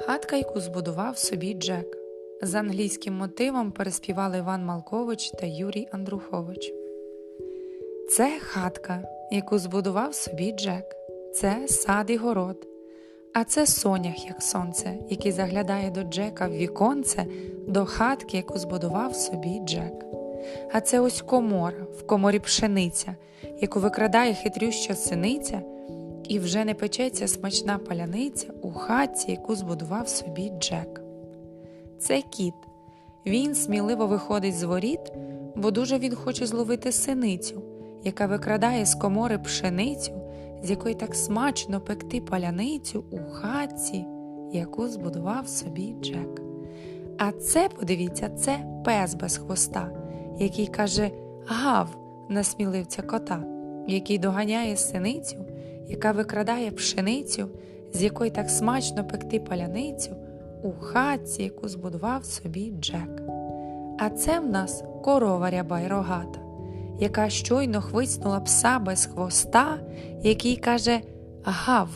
Хатка, яку збудував собі Джек. За англійським мотивом переспівали Іван Малкович та Юрій Андрухович. Це хатка, яку збудував собі Джек. Це сад і город. А це сонях, як сонце, який заглядає до Джека в віконце, до хатки, яку збудував собі Джек. А це ось комора, в коморі пшениця, яку викрадає хитрюща синиця, і вже не печеться смачна паляниця у хатці, яку збудував собі Джек. Це кіт. Він сміливо виходить з воріт, бо дуже він хоче зловити синицю, яка викрадає з комори пшеницю, з якої так смачно пекти паляницю у хатці, яку збудував собі Джек. А це, подивіться, це пес без хвоста, який каже гав на сміливця кота, який доганяє синицю, яка викрадає пшеницю, з якої так смачно пекти паляницю у хатці, яку збудував собі Джек. А це в нас корова ряба й рогата, яка щойно хвицнула пса без хвоста, який каже гав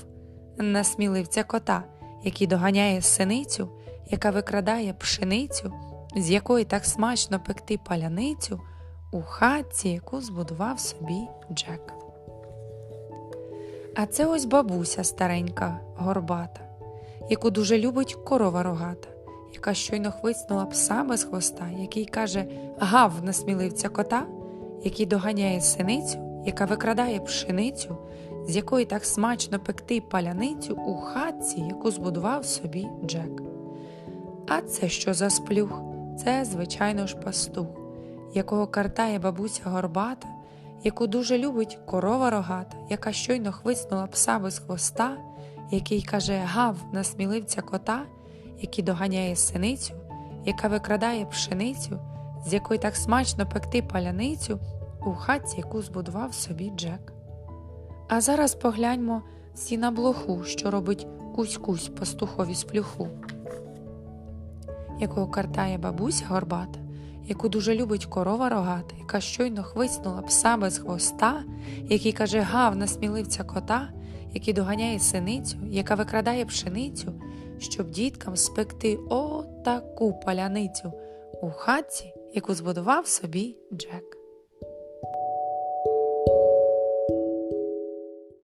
на сміливця кота, який доганяє синицю, яка викрадає пшеницю, з якої так смачно пекти паляницю у хатці, яку збудував собі Джек. А це ось бабуся старенька, горбата, яку дуже любить корова рогата, яка щойно хвицнула пса без хвоста, який каже гав на сміливця кота, який доганяє синицю, яка викрадає пшеницю, з якої так смачно пекти паляницю у хатці, яку збудував собі Джек. А це що за сплюх? Це, звичайно ж, пастух, якого картає бабуся горбата, яку дуже любить корова рогата, яка щойно хвицнула пса без хвоста, який каже гав на сміливця кота, який доганяє синицю, яка викрадає пшеницю, з якої так смачно пекти паляницю у хатці, яку збудував собі Джек. А зараз погляньмо всі на блоху, що робить кусь-кусь пастухові сплюху, якого картає бабуся горбата, яку дуже любить корова рогата, яка щойно хвиснула пса без хвоста, який каже гав на сміливця кота, який доганяє синицю, яка викрадає пшеницю, щоб діткам спекти отаку паляницю у хатці, яку збудував собі Джек.